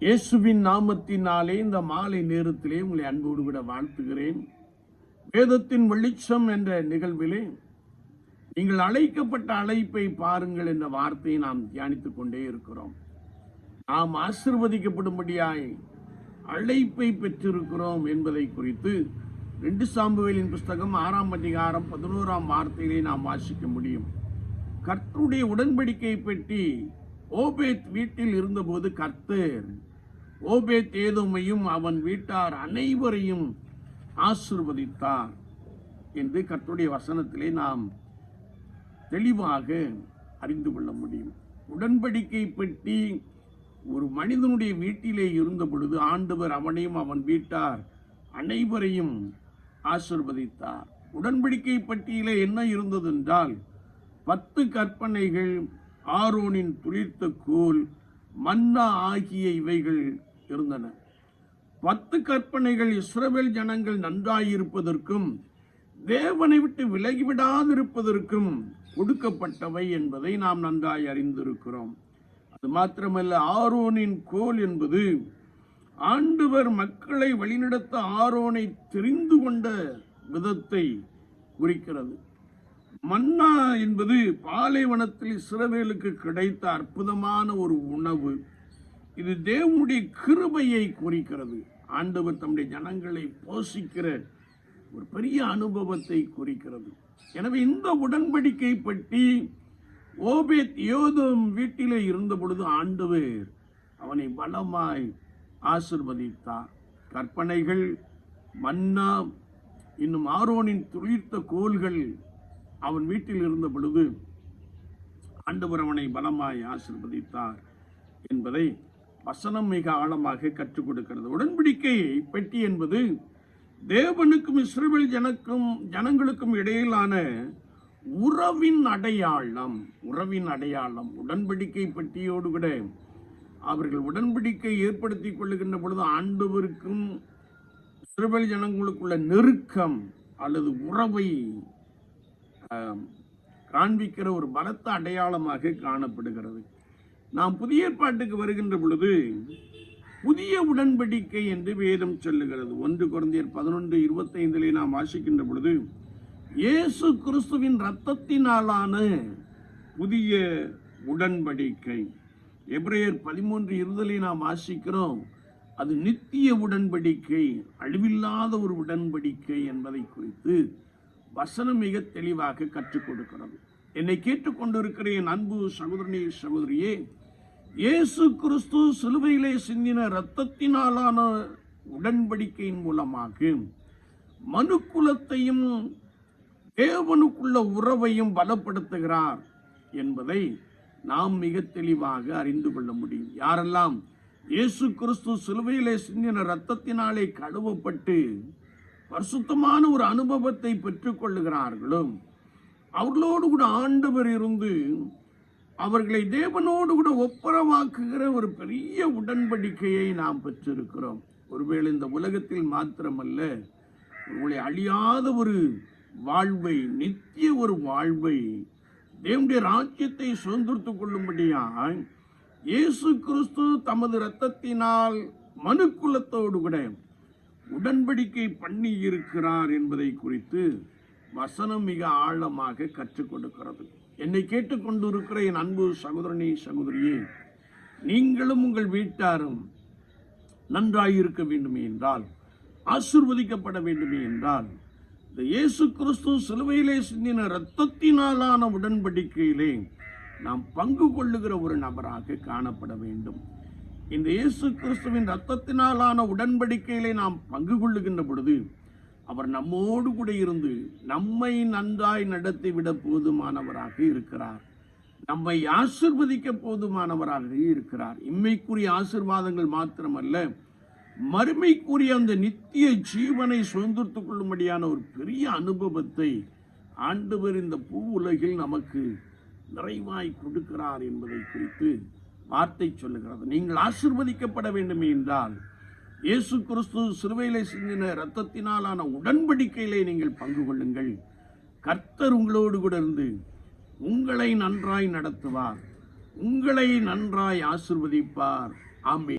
இயேசுவின் நாமத்தினாலே இந்த மாலை நேரத்திலே உங்களை அன்போடு விட வாழ்த்துகிறேன். வேதத்தின் வெளிச்சம் என்ற நிகழ்விலே நீங்கள் அழைக்கப்பட்ட அழைப்பை பாருங்கள் என்ற வார்த்தையை நாம் தியானித்துக் கொண்டே இருக்கிறோம். நாம் ஆசிர்வதிக்கப்படும்படியாய் அழைப்பை பெற்றிருக்கிறோம் என்பதை குறித்து ரெண்டு சாம்புவேலின் புஸ்தகம் ஆறாம் அதிகாரம் பதினோராம் வார்த்தையிலே நாம் வாசிக்க முடியும். கர்த்தருடைய உடன்படிக்கை பெட்டி ஓபேத் வீட்டில் இருந்தபோது கர்த்தர் ஓபேத் ஏதோமையும் அவன் வீட்டார் அனைவரையும் ஆசிர்வதித்தார் என்று கர்த்தருடைய வசனத்திலே நாம் தெளிவாக அறிந்து கொள்ள முடியும். உடன்படிக்கை பெட்டி ஒரு மனிதனுடைய வீட்டிலே இருந்த பொழுது ஆண்டவர் அவனையும் அவன் வீட்டார் அனைவரையும் ஆசிர்வதித்தார். உடன்படிக்கை பட்டியலே என்ன இருந்தது என்றால் பத்து கற்பனைகள் ஆரோனின் துளிர்த்த கோல் மன்னா ஆகிய இவைகள் இருந்தன. பத்து கற்பனைகள் இஸ்ரவேல் ஜனங்கள் நன்றாயிருப்பதற்கும் தேவனை விட்டு விலகிவிடாதிருப்பதற்கும் கொடுக்கப்பட்டவை என்பதை நாம் நன்றாய் அறிந்திருக்கிறோம். அது மாத்திரமல்ல ஆரோனின் கோல் என்பது ஆண்டவர் மக்களை வழிநடத்த ஆரோனை தெரிந்து கொண்ட விதத்தை குறிக்கிறது. மன்னா என்பது பாலைவனத்தில் சிறவேலுக்கு கிடைத்த அற்புதமான ஒரு உணவு. இது தேவனுடைய கிருபையை குறிக்கிறது. ஆண்டவர் தம்முடைய ஜனங்களை போஷிக்கிற ஒரு பெரிய அனுபவத்தை குறிக்கிறது. எனவே இந்த உடன்படிக்கை பற்றி ஓபேத் யோதும் வீட்டிலே இருந்த பொழுது ஆண்டவர் அவனை பலமாய் ஆசிர்வதித்தார். கற்பனைகள் மன்னா இன்னும் ஆரோனின் துளிர்த்த கோல்கள் அவன் வீட்டில் இருந்த பொழுது ஆண்டவர் அவனை பலமாய் ஆசிர்வதித்தார் என்பதை வசனம் மிக ஆழமாக கற்றுக் கொடுக்கிறது. உடன்படிக்கை பெட்டி என்பது தேவனுக்கும் இஸ்ரேல் ஜனக்கும் ஜனங்களுக்கும் இடையிலான உறவின் அடையாளம் உறவின் அடையாளம். உடன்படிக்கை பெட்டியோடு கூட அவர்கள் உடன்படிக்கை ஏற்படுத்தி கொள்ளுகின்ற பொழுது ஆண்டவருக்கும் சிறுபல் ஜனங்களுக்குள்ள நெருக்கம் அல்லது உறவை காண்பிக்கிற ஒரு பலத்த அடையாளமாக காணப்படுகிறது. நாம் புதிய ஏற்பாட்டுக்கு வருகின்ற பொழுது புதிய உடன்படிக்கை என்று வேதம் சொல்லுகிறது. ஒன்று குழந்தையர் பதினொன்று இருபத்தைந்திலே நாம் வாசிக்கின்ற பொழுது இயேசு கிறிஸ்துவின் இரத்தத்தினாலான புதிய உடன்படிக்கை. எபிரேயர் பதிமூன்று இருதலை நாம் வாசிக்கிறோம் அது நித்திய உடன்படிக்கை அழிவில்லாத ஒரு உடன்படிக்கை என்பதை குறித்து வசனம் மிக தெளிவாக கற்றுக் கொடுக்கிறது. என்னை கேட்டுக்கொண்டிருக்கிற என் அன்பு சகோதரனே சகோதரியே இயேசு கிறிஸ்து சிலுவையிலே சிந்தின இரத்தத்தினாலான உடன்படிக்கையின் மூலமாக மனுக்குலத்தையும் தேவனுக்குள்ள உறவையும் பலப்படுத்துகிறார் என்பதை நாம் மிக தெளிவாக அறிந்து கொள்ள முடியும். யாரெல்லாம் இயேசு கிறிஸ்து சிலுவையிலே சிந்தின இரத்தத்தினாலே கழுவப்பட்டு பரிசுத்தமான ஒரு அனுபவத்தை பெற்றுக்கொள்ளுகிறார்களோ அவர்களோடு கூட ஆண்டவர் இருந்து அவர்களை தேவனோடு கூட ஒப்புரவாக்குகிற ஒரு பெரிய உடன்படிக்கையை நாம் பெற்றிருக்கிறோம். ஒருவேளை இந்த உலகத்தில் மாத்திரமல்ல உங்களை அழியாத ஒரு வாழ்வை நித்திய ஒரு வாழ்வை தேவனுடைய ராஜ்யத்தை சுதந்திரத்து கொள்ளும்படியாய் இயேசு கிறிஸ்து தமது இரத்தத்தினால் மனுக்குலத்தோடு கூட உடன்படிக்கை பண்ணி இருக்கிறார் என்பதை குறித்து வசனம் மிக ஆழமாக கற்றுக் கொடுக்கிறது. என்னை கேட்டுக்கொண்டிருக்கிற என் அன்பு சகோதரனே சகோதரியே நீங்களும் உங்கள் வீட்டாரும் நன்றாயிருக்க வேண்டுமே என்றால் ஆசிர்வதிக்கப்பட வேண்டுமே என்றால் இந்த இயேசு கிறிஸ்து சிலுவையிலே சிந்தின இரத்தத்தினாலான உடன்படிக்கையிலே நாம் பங்கு கொள்ளுகிற ஒரு நபராக காணப்பட வேண்டும். இந்த இயேசு கிறிஸ்துவின் இரத்தத்தினாலான உடன்படிக்கையிலே நாம் பங்கு கொள்ளுகின்ற பொழுது அவர் நம்மோடு கூட இருந்து நம்மை நன்றாய் நடத்திவிட போதுமானவராக இருக்கிறார். நம்மை ஆசிர்வதிக்க போதுமானவராக இருக்கிறார். இம்மைக்குரிய ஆசிர்வாதங்கள் மாத்திரமல்ல மறுமைக்குரிய அந்த நித்திய ஜீவனை சுதந்திரத்துக் கொள்ளும்படியான ஒரு பெரிய அனுபவத்தை ஆண்டவர் இந்த பூ உலகில் நமக்கு நிறைவாய் கொடுக்கிறார் என்பதை குறித்து வார்த்தை சொல்லுகிறது. நீங்கள் ஆசிர்வதிக்கப்பட வேண்டுமே என்றால் இயேசு கிறிஸ்து சிறுவையிலே சிந்தின இரத்தத்தினாலான உடன்படிக்கையிலே நீங்கள் பங்கு கொள்ளுங்கள். கர்த்தர் உங்களோடு கூட இருந்து உங்களை நன்றாய் நடத்துவார். உங்களை நன்றாய் ஆசிர்வதிப்பார். ஆமே